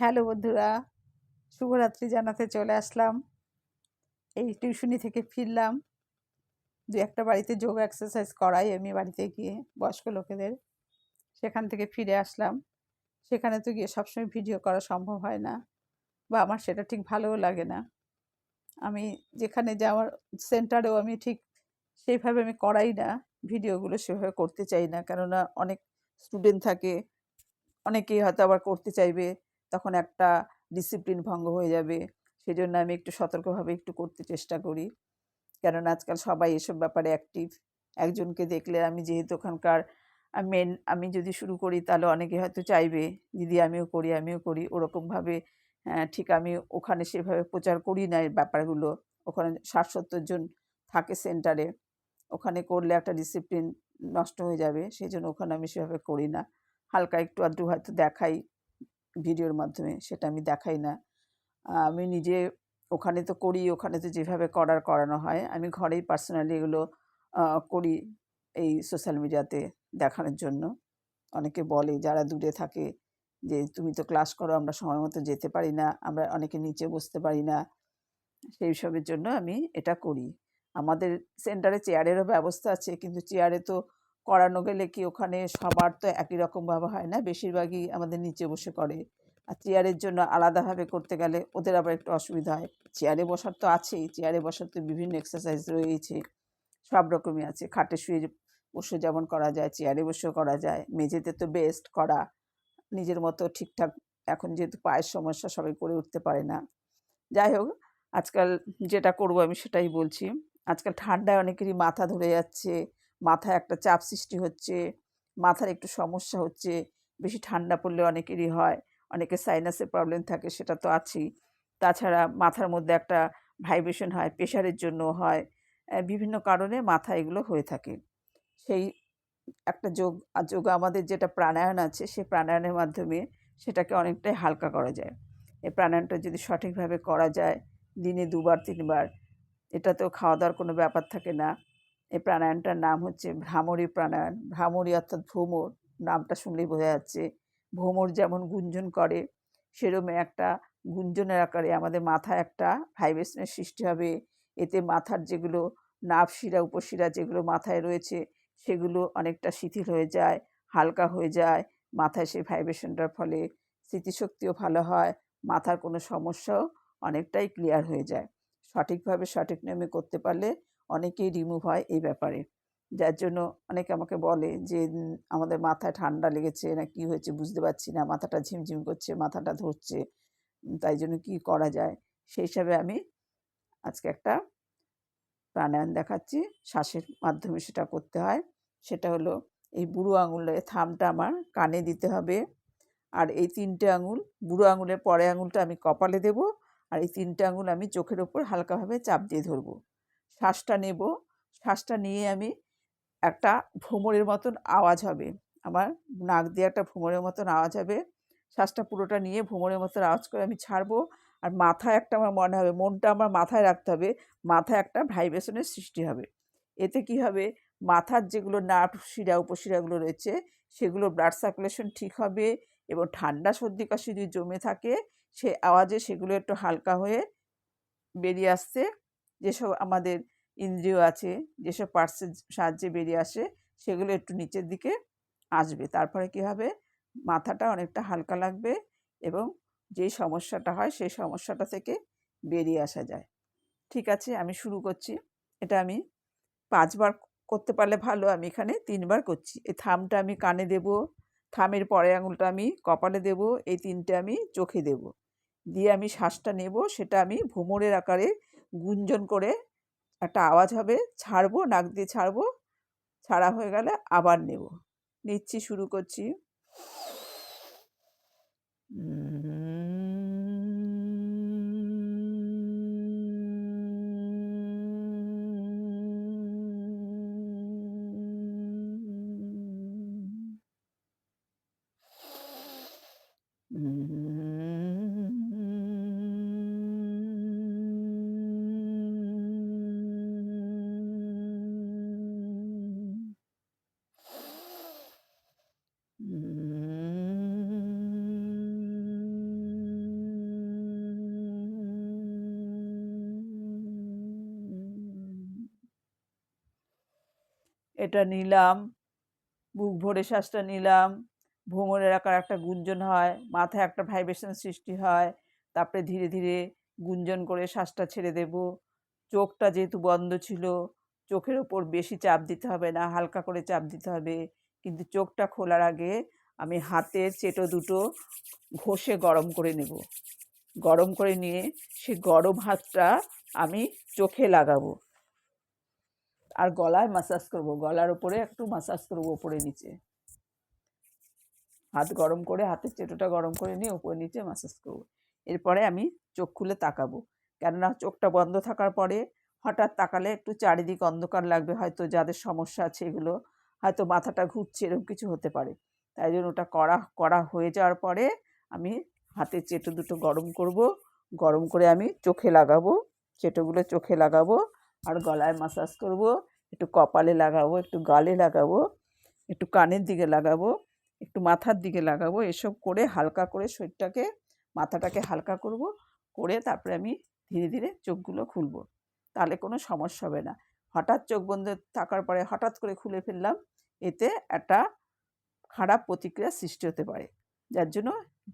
Hello বন্ধুরা, শুভরাত্রি জানাতে চলে আসলাম। এই টিউশনি থেকে ফিরলাম। দু একটা বাড়িতে যোগ এক্সারসাইজ করাই আমি বাড়িতে গিয়ে বয়স্ক লোকেদের। সেখান থেকে ফিরে আসলাম। সেখানে তো গিয়ে সবসময় ভিডিও করা সম্ভব হয় না বা আমার সেটা ঠিক ভালোও লাগে না। আমি যেখানে যাওয়ার সেন্টারেও আমি ঠিক সেইভাবে আমি করাই না ভিডিওগুলো সেভাবে করতে চাই না। কেননা অনেক স্টুডেন্ট থাকে, অনেকেই হয়তো আবার করতে চাইবে। তখন একটা ডিসিপ্লিন ভঙ্গ হয়ে যাবে। সেই জন্য আমি একটু সতর্কভাবে একটু করতে চেষ্টা করি। কেননা আজকাল সবাই এসব ব্যাপারে অ্যাক্টিভ একজনকে দেখলে আমি যেহেতু ওখানকার মেন আমি যদি শুরু করি তাহলে অনেকে হয়তো চাইবে, দিদি, আমিও করি আমিও করি। ওরকমভাবে ঠিক আমি ওখানে সেভাবে প্রচার করি না এই ব্যাপারগুলো। ওখানে ষাট সত্তর জন থাকে সেন্টারে ওখানে করলে একটা ডিসিপ্লিন নষ্ট হয়ে যাবে। সেই জন্য ওখানে আমি সেভাবে করি না। হালকা একটু আধটু হয়তো দেখাই। ভিডিওর মাধ্যমে, সেটা আমি দেখাই না। আমি নিজে ওখানে তো করি, ওখানে তো যেভাবে করার করানো হয়, আমি ঘরেই পার্সোনালি এগুলো করি এই সোশ্যাল মিডিয়াতে দেখানোর জন্য। অনেকে বলে, যারা দূরে থাকে, যে তুমি তো ক্লাস করো, আমরা সময় মতো যেতে পারি না, আমরা অনেকে নিচে বসতে পারি না। সেই সবের জন্য আমি এটা করি। আমাদের সেন্টারে চেয়ারেরও ব্যবস্থা আছে, কিন্তু চেয়ারে তো করানো গেলে কি ওখানে সবার তো একই রকমভাবে হয় না? বেশিরভাগই আমাদের নিচে বসে করে। আর চেয়ারের জন্য আলাদাভাবে করতে গেলে ওদের আবার একটু অসুবিধা হয়। চেয়ারে বসার তো আছেই চেয়ারে বসার তো বিভিন্ন এক্সারসাইজ রয়েছে সব রকমই আছে। খাটে শুয়ে বসে যেমন করা যায় চেয়ারে বসেও করা যায়। মেঝেতে তো বেস্ট করা, নিজের মতো ঠিকঠাক এখন যেহেতু পায়ের সমস্যা, সবাই করে উঠতে পারে না। যাই হোক, আজকাল যেটা করব আমি সেটাই বলছি। আজকাল ঠান্ডায় অনেকেরই মাথা ধরে যাচ্ছে মাথায় একটা চাপ সৃষ্টি হচ্ছে, মাথার একটু সমস্যা হচ্ছে, বেশি ঠান্ডা পড়লে অনেকেরই হয় অনেকে সাইনাসের প্রবলেম থাকে, সেটা তো আছেই। তাছাড়া মাথার মধ্যে একটা ভাইব্রেশন হয় প্রেশারের জন্য হয় বিভিন্ন কারণে মাথা এগুলো হয়ে থাকে। সেই একটা যোগ যোগ আমাদের যেটা প্রাণায়াম আছে সেই প্রাণায়ামের মাধ্যমে সেটাকে অনেকটাই হালকা করা যায়। এই প্রাণায়ামটা যদি সঠিকভাবে করা যায়, দিনে দুবার, তিনবার, এটাতেও খাওয়া দাওয়ার কোনো ব্যাপার থাকে না। এই প্রাণায়ামটার নাম হচ্ছে ভ্রামরী প্রাণায়াম। ভ্রামরী অর্থাৎ ভ্রমর, নামটা শুনলেই বোঝা যাচ্ছে। ভ্রমর যেমন গুঞ্জন করে সেরকম একটা গুঞ্জনের আকারে আমাদের মাথায় একটা ভাইব্রেশনের সৃষ্টি হবে। এতে মাথার যেগুলো নাভ শিরা উপশিরা যেগুলো মাথায় রয়েছে, সেগুলো অনেকটা শিথিল হয়ে যায়, হালকা হয়ে যায়। মাথায় সেই ভাইব্রেশনটার ফলে স্মৃতিশক্তিও ভালো হয়, মাথার কোনো সমস্যাও অনেকটাই ক্লিয়ার হয়ে যায়। সঠিকভাবে সঠিক নিয়মে করতে পারলে অনেকেই রিমুভ হয় এই ব্যাপারে। যার জন্য অনেকে আমাকে বলে যে আমাদের মাথায় ঠান্ডা লেগেছে না কি হয়েছে বুঝতে পারছি না। মাথাটা ঝিমঝিম করছে, মাথাটা ধরছে। তাই জন্য কি করা যায়? সেই হিসাবে আমি আজকে একটা প্রাণায়াম দেখাচ্ছি। শ্বাসের মাধ্যমে সেটা করতে হয়। সেটা হলো এই বুড়ো আঙুলের থামটা আমার কানে দিতে হবে। আর এই তিনটে আঙুল, বুড়ো আঙুলের পরে আঙুলটা আমি কপালে দেব। আর এই তিনটে আঙুল আমি চোখের ওপর হালকাভাবে চাপ দিয়ে ধরবো। শ্বাসটা নেব। শ্বাসটা নিয়ে আমি একটা ভ্রমরের মতন আওয়াজ হবে। আমার নাক দিয়ে একটা ভ্রমরের মতন আওয়াজ হবে। শ্বাসটা পুরোটা নিয়ে ভ্রমরের মতন আওয়াজ করে আমি ছাড়বো। আর মাথায় একটা আমার মনে হবে, মনটা আমার মাথায় রাখতে হবে, মাথায় একটা ভাইব্রেশনের সৃষ্টি হবে। এতে কি হবে? মাথার যেগুলো নার্ভ শিরা, উপশিরাগুলো রয়েছে, সেগুলো ব্লাড সার্কুলেশন ঠিক হবে এবং ঠান্ডা, সর্দি, কাশি যদি জমে থাকে, সে আওয়াজে সেগুলো একটু হালকা হয়ে বেরিয়ে আসছে। যেসব আমাদের ইন্দ্রিয় আছে, যেসব পার্টসের সাহায্যে বেরিয়ে আসে, সেগুলো একটু নিচের দিকে আসবে। তারপরে কী হবে? মাথাটা অনেকটা হালকা লাগবে এবং যেই সমস্যাটা হয়, সেই সমস্যাটা থেকে বেরিয়ে আসা যায়। ঠিক আছে, আমি শুরু করছি। এটা আমি পাঁচবার করতে পারলে ভালো, আমি এখানে তিনবার করছি। এই থামটা আমি কানে দেব, থামের পরে আঙুলটা আমি কপালে দেব, এই তিনটে আমি চোখে দেব। দিয়ে আমি শ্বাসটা নেব, সেটা আমি ভ্রমরের আকারে গুঞ্জন করে একটা আওয়াজ হবে, ছাড়বো, নাক দিয়ে ছাড়বো, ছাড়া হয়ে গেলে আবার নেব নিচ্ছি, শুরু করছি Mm-hmm. এটা নিলাম, বুক ভরে শ্বাসটা নিলাম, ভ্রমণের আকার একটা গুঞ্জন হয়, মাথায় একটা ভাইব্রেশন সৃষ্টি হয়, তারপরে ধীরে ধীরে গুঞ্জন করে শ্বাসটা ছেড়ে দেব। চোখটা যেহেতু বন্ধ ছিল, চোখের ওপর বেশি চাপ দিতে হবে না, হালকা করে চাপ দিতে হবে। কিন্তু চোখটা খোলার আগে আমি হাতের চেটো দুটো ঘষে গরম করে নেব। গরম করে নিয়ে সে গরম হাতটা আমি চোখে লাগাবো। আর গলায় মাসাজ করব, গলার উপরে একটু মাসাজ করব উপরে নিচে। হাত গরম করে, হাতের চেটোটা গরম করে নিয়ে উপরে নিচে মাসাজ করব। এরপরে আমি চোখ খুলে তাকাবো। কেননা চোখটা বন্ধ থাকার পরে হঠাৎ তাকালে একটু চারিদিক অন্ধকার লাগবে, হয়তো যাদের সমস্যা আছে এগুলো, হয়তো মাথাটা ঘুরছে, এরকম কিছু হতে পারে। তাই জন্য ওটা করা করা হয়ে যাওয়ার পরে আমি হাতের চেটো দুটো গরম করব। গরম করে আমি চোখে লাগাবো, চেটোগুলো চোখে লাগাবো। আর গলায় মাসাজ করব, একটু কপালে লাগাবো, একটু গালে লাগাবো, একটু কানের দিকে লাগাবো, একটু মাথার দিকে লাগাবো, এসব করে হালকা করে শরীরটাকে, মাথাটাকে হালকা করব, করে তারপরে আমি ধীরে ধীরে চোখগুলো খুলবো। তাহলে কোনো সমস্যা হবে না। হঠাৎ চোখ বন্ধ থাকার পরে হঠাৎ করে খুলে ফেললাম, এতে একটা খারাপ প্রতিক্রিয়া সৃষ্টি হতে পারে। যার জন্য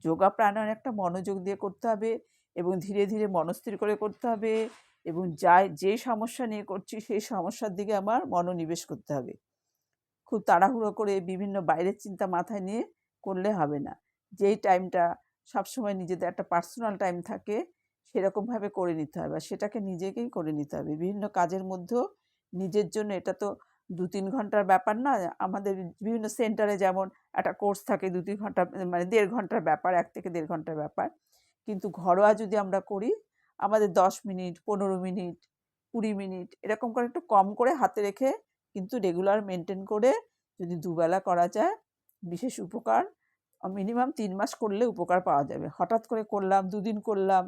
যোগা প্রাণায়াম একটা মনোযোগ দিয়ে করতে হবে এবং ধীরে ধীরে মনস্থির করে করতে হবে এবং যাই, যে সমস্যা নিয়ে করছি, সেই সমস্যার দিকে আমার মনোনিবেশ করতে হবে। খুব তাড়াহুড়ো করে বিভিন্ন বাইরের চিন্তা মাথায় নিয়ে করলে হবে না। যেই টাইমটা সবসময় নিজেদের একটা পার্সোনাল টাইম থাকে, সেরকমভাবে করে নিতে হবে। আর সেটাকে নিজেকেই করে নিতে হবে। বিভিন্ন কাজের মধ্যেও নিজের জন্য এটা তো দু তিন ঘণ্টার ব্যাপার না। আমাদের বিভিন্ন সেন্টারে যেমন একটা কোর্স থাকে দু তিন ঘণ্টা মানে দেড় ঘণ্টার ব্যাপার, এক থেকে দেড় ঘণ্টার ব্যাপার। কিন্তু ঘরোয়া যদি আমরা করি আমাদের দশ মিনিট, পনেরো মিনিট, কুড়ি মিনিট এরকম করে একটু কম করে হাতে রেখে কিন্তু রেগুলার মেনটেন করে যদি দুবেলা করা যায়, বিশেষ উপকার মিনিমাম তিন মাস করলে উপকার পাওয়া যাবে। হঠাৎ করে করলাম, দুদিন করলাম,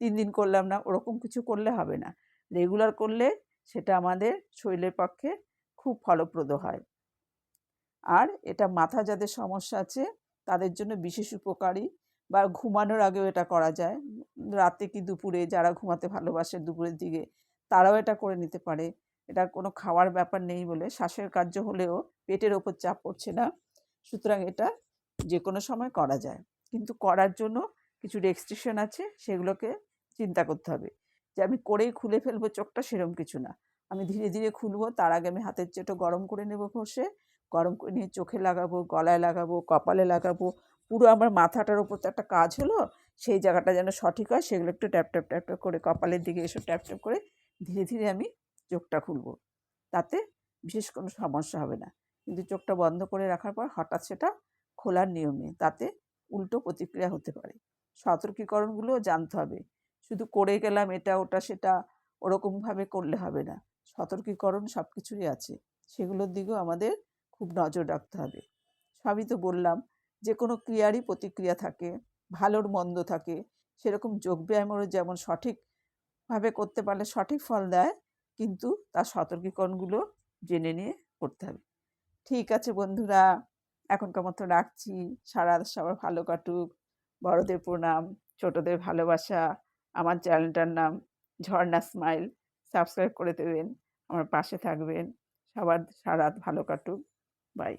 তিন দিন করলাম না, ওরকম কিছু করলে হবে না। রেগুলার করলে সেটা আমাদের শরীরের পক্ষে খুব ফলপ্রদ হয়। আর এটা মাথা যাদের সমস্যা আছে, তাদের জন্য বিশেষ উপকারী। বা ঘুমানোর আগেও এটা করা যায়। রাতে কি দুপুরে যারা ঘুমাতে ভালোবাসে দুপুরের দিকে, তারাও এটা করে নিতে পারে। এটা কোনো খাওয়ার ব্যাপার নেই বলে শ্বাসের কার্য হলেও পেটের ওপর চাপ পড়ছে না। সুতরাং এটা যে কোনো সময় করা যায়। কিন্তু করার জন্য কিছু রেস্ট্রিকশন আছে, সেগুলোকে চিন্তা করতে হবে। যে আমি করেই খুলে ফেলব চোখটা সেরম কিছু না। আমি ধীরে ধীরে খুলবো, তার আগে আমি হাতের চেটো গরম করে নেব ঘষে। গরম করে নিয়ে চোখে লাগাবো, গলায় লাগাবো, কপালে লাগাবো পুরো আমার মাথাটার ওপর তো একটা কাজ হলো, সেই জায়গাটা যেন সঠিক হয়, সেগুলো একটু ট্যাপ ট্যাপ ট্যাপ ট্যাপ করে কপালের দিকে এসব ট্যাপ ট্যাপ করে ধীরে ধীরে আমি চোখটা খুলবো। তাতে বিশেষ কোনো সমস্যা হবে না। কিন্তু চোখটা বন্ধ করে রাখার পর হঠাৎ সেটা খোলার নিয়ম তাতে উল্টো প্রতিক্রিয়া হতে পারে। সতর্কীকরণগুলোও জানতে হবে। শুধু করে গেলাম এটা, ওটা, সেটা ওরকমভাবে করলে হবে না। সতর্কীকরণ সব কিছুরই আছে। সেগুলোর দিকেও আমাদের খুব নজর রাখতে হবে। সবই তো বললাম যে কোনো ক্রিয়ারই প্রতিক্রিয়া থাকে, ভালোর মন্দ থাকে, সেরকম যোগব্যায়ামেরও যেমন সঠিকভাবে করতে পারলে সঠিক ফল দেয়, কিন্তু তার সতর্কীকরণগুলো জেনে নিয়ে করতে হবে। ঠিক আছে বন্ধুরা, এখনকার মতো রাখছি। সারা সবার ভালো কাটুক। বড়দের প্রণাম, ছোটদের ভালোবাসা। আমার চ্যানেলটার নাম ঝর্ণা স্মাইল। সাবস্ক্রাইব করে দেবেন। আমার পাশে থাকবেন। সবার সারাত ভালো কাটুক। বাই।